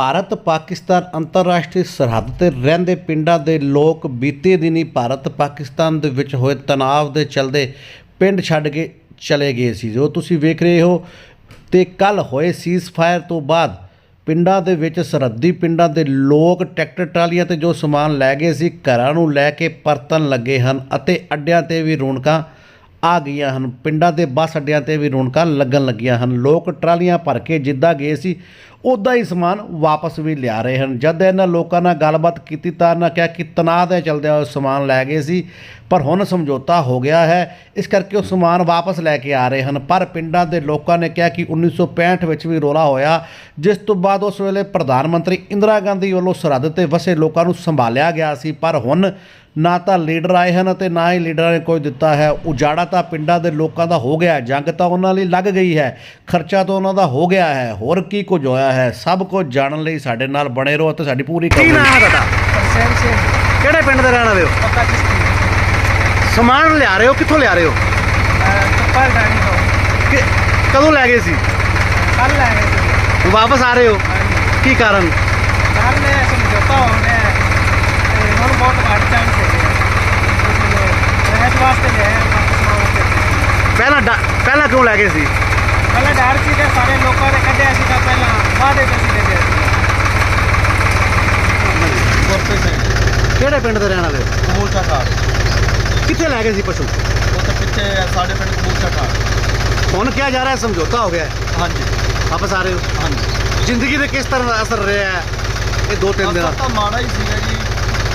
ਭਾਰਤ, ਪਾਕਿਸਤਾਨ ਅੰਤਰਰਾਸ਼ਟਰੀ ਸਰਹੱਦ ਤੇ ਰਹਿੰਦੇ ਪਿੰਡਾਂ ਦੇ ਲੋਕ ਬੀਤੇ ਦਿਨੀ ਭਾਰਤ, ਪਾਕਿਸਤਾਨ ਦੇ ਵਿੱਚ ਹੋਏ ਤਣਾਅ ਦੇ ਚਲਦੇ ਪਿੰਡ ਛੱਡ ਕੇ ਚਲੇ ਗਏ ਸੀ। ਜੋ ਤੁਸੀਂ ਵੇਖ ਰਹੇ ਹੋ ਤੇ ਕੱਲ ਹੋਏ ਸੀਜ਼ਫਾਇਰ ਤੋਂ ਬਾਅਦ ਪਿੰਡਾਂ ਦੇ ਵਿੱਚ ਸਰਹੱਦੀ ਪਿੰਡਾਂ ਦੇ ਲੋਕ ਟਰੈਕਟਰ, ਟਰਾਲੀਆਂ ਤੇ ਜੋ ਸਮਾਨ ਲੈ ਗਏ ਸੀ, ਘਰਾਂ ਨੂੰ ਲੈ ਕੇ ਪਰਤਣ ਲੱਗੇ ਹਨ ਅਤੇ ਅੱਡਿਆਂ ਤੇ ਵੀ ਰੌਣਕਾਂ ਆ ਗਈਆਂ ਹਨ। ਪਿੰਡਾਂ ਦੇ ਬੱਸ ਅੱਡਿਆਂ ਤੇ ਵੀ ਰੌਣਕਾਂ ਲੱਗਣ ਲੱਗੀਆਂ ਹਨ। ਲੋਕ ਟਰਾਲੀਆਂ ਭਰ ਕੇ ਜਿੱਦਾਂ ਗਏ ਸੀ ਉੱਦਾਂ ਹੀ ਸਮਾਨ ਵਾਪਸ ਵੀ ਲਿਆ ਰਹੇ ਹਨ। ਜਦ ਇਹਨਾਂ ਲੋਕਾਂ ਨਾਲ ਗੱਲਬਾਤ ਕੀਤੀ ਤਾਂ ਇਹਨਾਂ ਕਿਹਾ ਕਿ ਤਣਾਅ ਦੇ ਚਲਦਿਆਂ ਉਹ ਸਮਾਨ ਲੈ ਗਏ ਸੀ, ਪਰ ਹੁਣ ਸਮਝੌਤਾ ਹੋ ਗਿਆ ਹੈ। ਇਸ ਕਰਕੇ ਉਹ ਸਮਾਨ ਵਾਪਸ ਲੈ ਕੇ ਆ ਰਹੇ ਹਨ। ਪਰ ਪਿੰਡਾਂ ਦੇ ਲੋਕਾਂ ਨੇ ਕਿਹਾ ਕਿ 1965 ਵਿੱਚ ਵੀ ਰੋਲਾ ਹੋਇਆ, ਜਿਸ ਤੋਂ ਬਾਅਦ ਉਸ ਵੇਲੇ ਪ੍ਰਧਾਨ ਮੰਤਰੀ ਇੰਦਰਾ ਗਾਂਧੀ ਵੱਲੋਂ ਸਰਹੱਦ ਤੇ ਵਸੇ ਲੋਕਾਂ ਨੂੰ ਸੰਭਾਲਿਆ ਗਿਆ ਸੀ। ਪਰ ਹੁਣ ਨਾ ਤਾਂ ਲੀਡਰ ਆਏ ਹਨ ਅਤੇ ਨਾ ਹੀ ਲੀਡਰਾਂ ਨੇ ਕੋਈ ਦਿੱਤਾ ਹੈ। ਉਜਾੜਾ ਤਾਂ ਪਿੰਡਾਂ ਦੇ ਲੋਕਾਂ ਦਾ ਹੋ ਗਿਆ ਹੈ, ਜੰਗ ਤਾਂ ਉਹਨਾਂ ਲਈ ਲੱਗ ਗਈ ਹੈ। ਖਰਚਾ ਤਾਂ ਉਹਨਾਂ ਦਾ ਹੋ ਗਿਆ ਹੈ। ਹੋਰ ਕੀ ਕੁਝ ਹੋਇਆ ਹੈ? ਸਭ ਕੁਝ ਜਾਣਨ ਲਈ ਸਾਡੇ ਨਾਲ ਬਣੇ ਰਹੋ ਅਤੇ ਸਾਡੀ ਪੂਰੀ ਕੀ ਨਾਮ ਹੈ ਤੁਹਾਡਾ? ਤਰਸੇਮ ਸਿੰਘ। ਕਿਹੜੇ ਪਿੰਡ ਦੇ ਰਹਿਣ ਵਾਲੇ ਹੋ? ਪੱਕਾ ਕਿਸ਼ਤੀ। ਸਮਾਨ ਲਿਆ ਰਹੇ ਹੋ? ਕਿੱਥੋਂ ਲਿਆ ਰਹੇ ਹੋ? ਕੱਪਲ ਡਾਣੀ ਤੋਂ। ਕਦੋਂ ਲੈ ਗਏ ਸੀ? ਕੱਲ ਲੈ ਗਏ ਸੀ। ਵਾਪਸ ਆ ਰਹੇ ਹੋ? ਕੀ ਕਾਰਨ? ਕੱਲ ਨੇ ਸਮਝੌਤਾ ਹੋ ਗਿਆ ਹੈ ਤੇ ਹੁਣ ਬਹੁਤ ਘੱਟ ਚਾਂਸ ਹੈ ਰਹਿਤ ਵਾਸਤੇ ਲੈ ਪਾਕਿਸਤਾਨ ਵਾਸਤੇ ਪਹਿਲਾਂ ਡਾ- ਪਹਿਲਾਂ ਕਿਉਂ ਲੈ ਗਏ ਸੀ? ਪਹਿਲਾਂ ਡਰ ਸੀ ਕਿ ਸਾਰੇ ਲੋਕਾਂ ਨੇ ਕੱਢਿਆ ਸੀਗਾ ਪਹਿਲਾਂ ਵਾਅਦੇ ਤੇ ਸੀ ਦੇ ਗੁਰਪ੍ਰੀਤ ਸਿੰਘ ਕਿਹੜੇ ਪਿੰਡ ਦੇ ਰਹਿਣ ਵਾਲੇ? ਹੋ ਕਬੂਲਚਾ ਘਾਟ। ਕਿੱਥੇ ਲੈ ਗਏ ਸੀ ਪਸ਼ੂ? ਉਹ ਤਾਂ ਪਿੱਛੇ ਸਾਡੇ ਪਿੰਡ ਕਬੂਲਚਾ ਘਾਟ। ਹੁਣ ਕਿਹਾ ਜਾ ਰਿਹਾ ਹੈ ਸਮਝੌਤਾ ਹੋ ਗਿਆ। ਹੈ ਹਾਂਜੀ। ਵਾਪਸ ਆ ਰਹੇ ਹੋ। ਹਾਂਜੀ। ਜ਼ਿੰਦਗੀ ਤੇ ਕਿਸ ਤਰ੍ਹਾਂ ਦਾ ਅਸਰ ਰਿਹਾ ਹੈ? ਇਹ ਦੋ ਤਿੰਨ ਦਿਨਾਂ ਅਸਰ ਤਾਂ ਮਾੜਾ ਹੀ ਸੀਗਾ ਜੀ।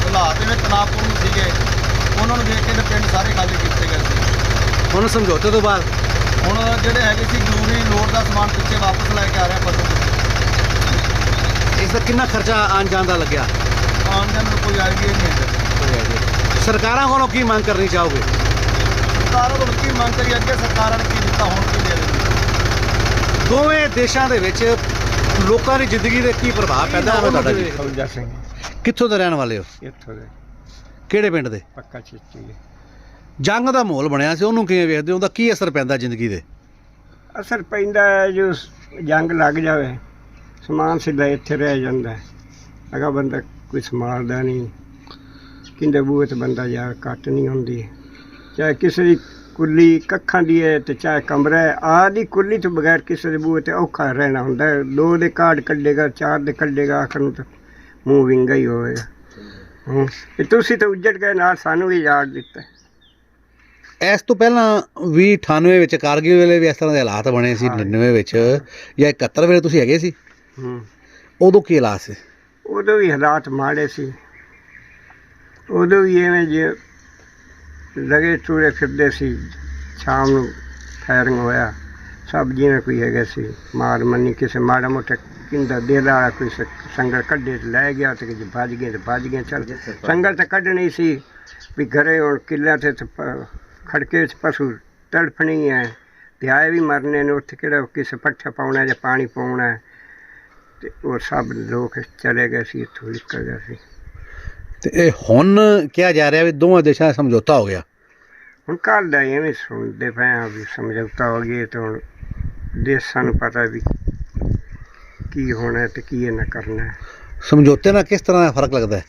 ਹਾਲਾਤ ਜਿਵੇਂ ਤਣਾਅਪੂਰਨ ਸੀਗੇ ਉਹਨਾਂ ਨੂੰ ਵੇਖ ਕੇ ਤਾਂ ਪਿੰਡ ਸਾਰੇ ਖਾਲੀ ਕੀਤੇ ਗਏ ਸੀ। ਹੁਣ ਸਮਝੌਤੇ ਤੋਂ ਬਾਅਦ? ਹੁਣ ਜਿਹੜੇ ਹੈਗੇ ਸੀ ਜ਼ਰੂਰੀ ਲੋੜ ਦਾ ਸਮਾਨ ਪਿੱਛੇ ਵਾਪਸ ਲੈ ਕੇ ਆ ਰਿਹਾ ਪਸ਼ੂ। ਇਸ ਦਾ ਕਿੰਨਾ ਖਰਚਾ ਆਉਣ ਜਾਣ ਦਾ ਲੱਗਿਆ? ਆਉਣ ਜਾਣ ਨੂੰ ਕੋਈ ਆਈਡੀਆ ਨਹੀਂ ਹੈ ਸਰਕਾਰਾਂ ਕੋਲੋਂ ਕੀ ਮੰਗ ਕਰਨੀ ਚਾਹੋਗੇ? ਸਰਕਾਰਾਂ ਕੋਲ ਕੀ ਮੰਗ ਕਰੀ ਅੱਗੇ ਸਰਕਾਰਾਂ ਨੇ ਕੀ ਦਿੱਤਾ ਹੁਣ ਕੀ ਦੇ ਦੇਣਗੇ ਦੋਵੇਂ ਦੇਸ਼ਾਂ ਦੇ ਵਿੱਚ ਲੋਕਾਂ ਦੀ ਜ਼ਿੰਦਗੀ ਦੇ ਕੀ ਪ੍ਰਭਾਵ ਪੈਂਦਾ ਹੈ? ਤੁਹਾਡਾ ਜੀ? ਸਿੰਘ। ਕਿੱਥੋਂ ਦੇ ਰਹਿਣ ਵਾਲੇ ਹੋ? ਇੱਥੋਂ ਦੇ। ਕਿਹੜੇ ਪਿੰਡ ਦੇ? ਪੱਕਾ ਚਿੱਟੀ ਦੇ ਜੰਗ ਦਾ ਮਾਹੌਲ ਬਣਿਆ ਸੀ ਉਹਨੂੰ ਕਿਵੇਂ ਵੇਖਦੇ ਹੋ? ਉਹਦਾ ਕੀ ਅਸਰ ਪੈਂਦਾ ਜ਼ਿੰਦਗੀ ਦੇ ਅਸਰ ਪੈਂਦਾ ਹੈ ਜੋ ਸ- ਜੰਗ ਲੱਗ ਜਾਵੇ। ਸਮਾਨ ਸਿੱਧਾ ਇੱਥੇ ਰਹਿ ਜਾਂਦਾ ਹੈ। ਅਗਾ ਬੰਦਾ ਕੋਈ ਸੰਭਾਲਦਾ ਨਹੀਂ। ਕਿੰਦੇ ਬੂਹੇ ਤੇ ਬੰਦਾ ਜਾ ਕੱਟ ਨਹੀਂ ਹੁੰਦੀ। ਚਾਹੇ ਕਿਸੇ ਦੀ ਕੁੱਲੀ ਕੱਖਾਂ ਦੀ ਹੈ ਤੇ ਚਾਹੇ ਕਮਰਾ ਹੈ ਆਦੀ ਕੁੱਲੀ ਤੋਂ ਬਗੈਰ ਕਿਸੇ ਦੇ ਬੂਹੇ ਤੇ ਔਖਾ ਰਹਿਣਾ ਹੁੰਦਾ ਹੈ। ਦੋ ਦੇ ਕਾਰਡ ਕੱਢੇਗਾ ਚਾਰ ਦੇ ਕੱਢੇਗਾ ਆਖਰ ਨੂੰ ਤਾਂ ਮੂੰਹ ਵਿੰਗਾ ਹੀ ਹੋਵੇਗਾ ਹੂੰ। ਤੇ ਤੁਸੀਂ ਤਾਂ ਉੱਜੜ ਗਏ ਨਾਲ ਸਾਨੂੰ ਵੀ ਯਾਦ ਦਿੱਤਾ ਇਸ ਤੋਂ ਪਹਿਲਾਂ ਵੀ 98 ਵਿੱਚ ਕਾਰਗਿਲ ਵੇਲੇ ਵੀ ਇਸ ਤਰ੍ਹਾਂ ਦੇ ਹਾਲਾਤ ਬਣੇ ਸੀ ਹਾਂ। 99 ਵਿੱਚ ਜਾਂ 71 ਵੇਲੇ ਤੁਸੀਂ ਹੈਗੇ ਸੀ? ਹੂੰ। ਉਦੋਂ ਕੀ ਹਾਲਾਤ ਸੀ? ਉਦੋਂ ਵੀ ਹਾਲਾਤ ਮਾੜੇ ਸੀ। ਉਦੋਂ ਵੀ ਐਵੇਂ ਜੇ ਲਗੇ ਟੂਰੇ ਫਿਰਦੇ ਸੀ ਸ਼ਾਮ ਨੂੰ ਫਾਇਰਿੰਗ ਹੋਇਆ। ਸਭ ਜਿਵੇਂ ਕੋਈ ਹੈਗਾ ਸੀ ਮਾਰ ਮੰਨੀ ਕਿਸੇ ਮਾੜਾ ਮੋਟਾ ਕਿੰਦਾ ਦੇਰ ਵਾਲਾ ਕੋਈ ਸ- ਸੰਗਲ ਕੱਢੇ ਤੇ ਲੈ ਗਿਆ ਤੇ ਜੇ ਭੱਜ ਗਏ ਤੇ ਭੱਜ ਗਏ ਚੱਲ ਸੰਗਲ ਤਾਂ ਕੱਢਣੀ ਸੀ ਵੀ ਘਰੇ ਹੁਣ ਕਿੱਲਿਆਂ ਤੇ ਖੜਕੇ ਚ ਪਸ਼ੂ ਤੜਫਣੀ ਹੈ ਤੇ ਆਏ ਵੀ ਮਰਨੇ ਨੇ ਉੱਥੇ ਕਿਹੜਾ ਕਿਸੇ ਪੱਠਾ ਪਾਉਣਾ ਜਾਂ ਪਾਣੀ ਪਾਉਣਾ ਤੇ ਉਹ ਸਭ ਲੋਕ ਚਲੇ ਗਏ ਸੀ ਇੱਥੋਂ ਨਿਕਲ ਗਏ ਸੀ। ਤੇ ਇਹ ਹੁਣ ਕਿਹਾ ਜਾ ਰਿਹਾ ਵੀ ਦੋਵਾਂ ਦੇਸ਼ਾਂ ਦਾ ਸਮਝੌਤਾ ਹੋ ਗਿਆ। ਹੁਣ ਕੱਲ ਦਾ ਐਵੇਂ ਸੁਣਦੇ ਪਏ ਆ ਵੀ ਸਮਝੌਤਾ ਹੋ ਗਿਆ ਤੇ ਹੁਣ ਦੇਸਾਂ ਨੂੰ ਪਤਾ ਵੀ ਕੀ ਹੋਣਾ ਹੈ ਤੇ ਕੀ ਨਾ ਕਰਨਾ ਹੈ। ਸਮਝੌਤੇ ਨਾਲ ਕਿਸ ਤਰ੍ਹਾਂ ਦਾ ਫ਼ਰਕ ਲੱਗਦਾ ਹੈ?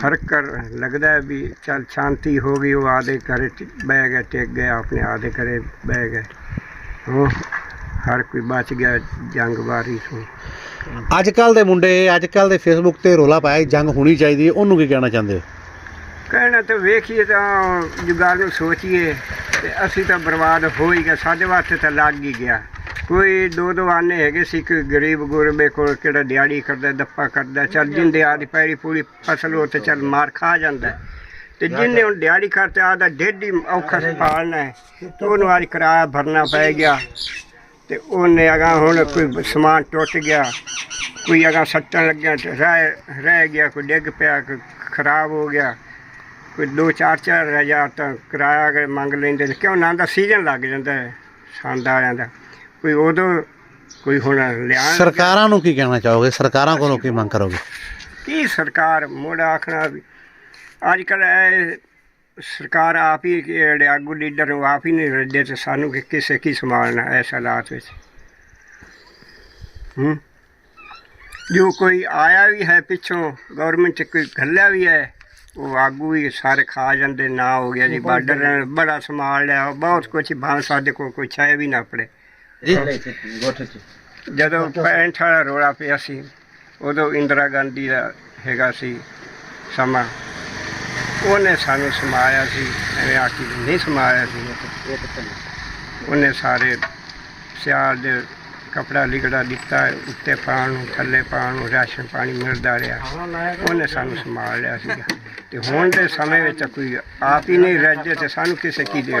ਫ਼ਰਕ ਕਰ ਲੱਗਦਾ ਹੈ ਵੀ ਚੱਲ ਸ਼ਾਂਤੀ ਹੋ ਗਈ ਉਹ ਆਦੇ ਘਰੇ ਬਹਿ ਗਏ ਟਿਕ ਗਏ ਆਪਣੇ ਆਦੇ ਘਰੇ ਬਹਿ ਗਏ ਹਾਂ ਹਰ ਕੋਈ ਬਚ ਗਿਆ ਜੰਗ ਬਾਰੀ ਤੋਂ। ਅੱਜ ਕੱਲ ਦੇ ਮੁੰਡੇ ਅੱਜ ਕੱਲ ਦੇ ਫੇਸਬੁੱਕ ਤੇ ਰੋਲਾ ਪਾਇਆ ਕਿ ਜੰਗ ਹੋਣੀ ਚਾਹੀਦੀ ਹੈ ਉਹਨੂੰ ਕੀ ਕਹਿਣਾ ਚਾਹੁੰਦੇ ਹੋ? ਕਹਿਣਾ ਤਾਂ ਵੇਖੀਏ ਤਾਂ ਜੋ ਗੱਲ ਨੂੰ ਸੋਚੀਏ ਤੇ ਅਸੀਂ ਤਾਂ ਬਰਬਾਦ ਹੋ ਹੀ ਗਏ ਸਾਡੇ ਵਾਸਤੇ ਤਾਂ ਲੱਗ ਹੀ ਗਿਆ। ਕੋਈ ਦੋ ਦੋ ਆਨੇ ਹੈਗੇ ਸੀ ਕਿ ਗਰੀਬ ਗੁਰਬੇ ਕੋਲ ਕਿਹੜਾ ਦਿਹਾੜੀ ਕਰਦਾ ਦੱਪਾ ਕਰਦਾ ਚੱਲ ਜਿੰਦੇ ਆਦੀ ਪੈੜੀ ਪੂਰੀ ਫਸਲ ਹੋ ਤੇ ਚੱਲ ਮਾਰ ਖਾ ਜਾਂਦਾ। ਹੈ। ਤੇ ਜਿੰਨੇ ਹੁਣ ਦਿਹਾੜੀ ਕਰਤੇ ਆਦਾ ਡੇਢੀ ਔਖਾ ਪਾਲਣਾ ਹੈ। ਤੇ ਉਹਨੂੰ ਅੱਜ ਕਿਰਾਇਆ ਭਰਨਾ ਪੈ ਗਿਆ। ਤੇ ਉਹਨੇ ਅਗਾ ਹੁਣ ਕੋਈ ਸਮਾਨ ਟੁੱਟ ਗਿਆ ਕੋਈ ਅਗਾ ਸੱਟਣ ਲੱਗਿਆ ਤੇ ਰਹਿ ਰਹਿ ਗਿਆ ਕੋਈ ਡਿੱਗ ਪਿਆ ਕੋਈ ਖਰਾਬ ਹੋ ਗਿਆ। ਕੋਈ ਦੋ ਚਾਰ ਚਾਰ ਹਜ਼ਾਰ ਤਾਂ ਕਿਰਾਇਆ ਅਗਰ ਮੰਗ ਲੈਂਦੇ ਨੇ ਕਿਉਂ ਨਾ ਦਾ ਸੀਜ਼ਨ ਲੱਗ ਜਾਂਦਾ ਹੈ ਸੰਦ ਵਾਲਿਆਂ ਦਾ। ਕੋਈ ਉਦੋਂ ਕੋਈ ਹੁਣ ਲਿਆਣ ਸਰਕਾਰਾਂ ਨੂੰ ਕੀ ਕਹਿਣਾ ਚਾਹੋਗੇ? ਸਰਕਾਰਾਂ ਕੋਲੋਂ ਕੀ ਮੰਗ ਕਰੋਗੇ? ਕੀ ਸਰਕਾਰ ਮੋੜਾ ਆਖਣਾ ਵੀ ਅੱਜ ਕੱਲ ਇਹ ਸਰਕਾਰ ਆਪ ਹੀ ਜਿਹੜੇ ਆਗੂ ਲੀਡਰ ਨੂੰ ਆਪ ਹੀ ਨਹੀਂ ਰੱਦੇ ਤੇ ਸਾਨੂੰ ਕਿ ਕਿਸੇ ਕੀ ਸੰਭਾਲਣਾ ਐਸ ਹਾਲਾਤ ਵਿੱਚ। ਹੂੰ? ਜੋ ਕੋਈ ਆਇਆ ਵੀ ਹੈ ਪਿੱਛੋਂ ਗਵਰਨਮੈਂਟ ਚ ਕੋਈ ਘੱਲਿਆ ਵੀ ਹੈ ਉਹ ਆਗੂ ਵੀ ਸਾਰੇ ਖਾ ਜਾਂਦੇ ਨਾ ਹੋ ਗਿਆ ਜੀ ਬਾਰਡਰ ਬੜਾ ਸੰਭਾਲ ਲਿਆ ਬਹੁਤ ਕੁਛ ਭਾਵੇਂ ਸਾਡੇ ਕੋਲ ਕੋਈ ਛਾਇਆ ਵੀ ਨਾ ਪੜੇ। ਜਦੋਂ 65 ਵਾਲਾ ਰੋਲਾ ਪਿਆ ਸੀ ਉਦੋਂ ਇੰਦਰਾ ਗਾਂਧੀ ਦਾ ਹੈਗਾ ਸੀ ਸਮਾਂ। ਉਹਨੇ ਸਾਨੂੰ ਸਮਾਇਆ ਸੀ ਐਵੇਂ ਆਖੀ ਨਹੀਂ ਸਮਾਇਆ ਸੀ। ਉਹਨੇ ਸਾਰੇ ਸਿਆਲ ਦੇ ਕਪੜਾ ਲਿਗੜਾ ਦਿੱਤਾ ਉੱਤੇ ਪਾਉਣ ਨੂੰ ਥੱਲੇ ਪਾਉਣ ਨੂੰ ਰਾਸ਼ਨ ਪਾਣੀ ਮਿਲਦਾ ਰਿਹਾ। ਉਹਨੇ ਸਾਨੂੰ ਸੰਭਾਲ ਲਿਆ ਸੀਗਾ। ਤੇ ਹੁਣ ਦੇ ਸਮੇਂ ਵਿੱਚ ਕੋਈ ਆਪ ਹੀ ਨਹੀਂ ਰੱਜੇ ਤੇ ਸਾਨੂੰ ਕਿਸੇ ਕੀ ਦੇਣਾ।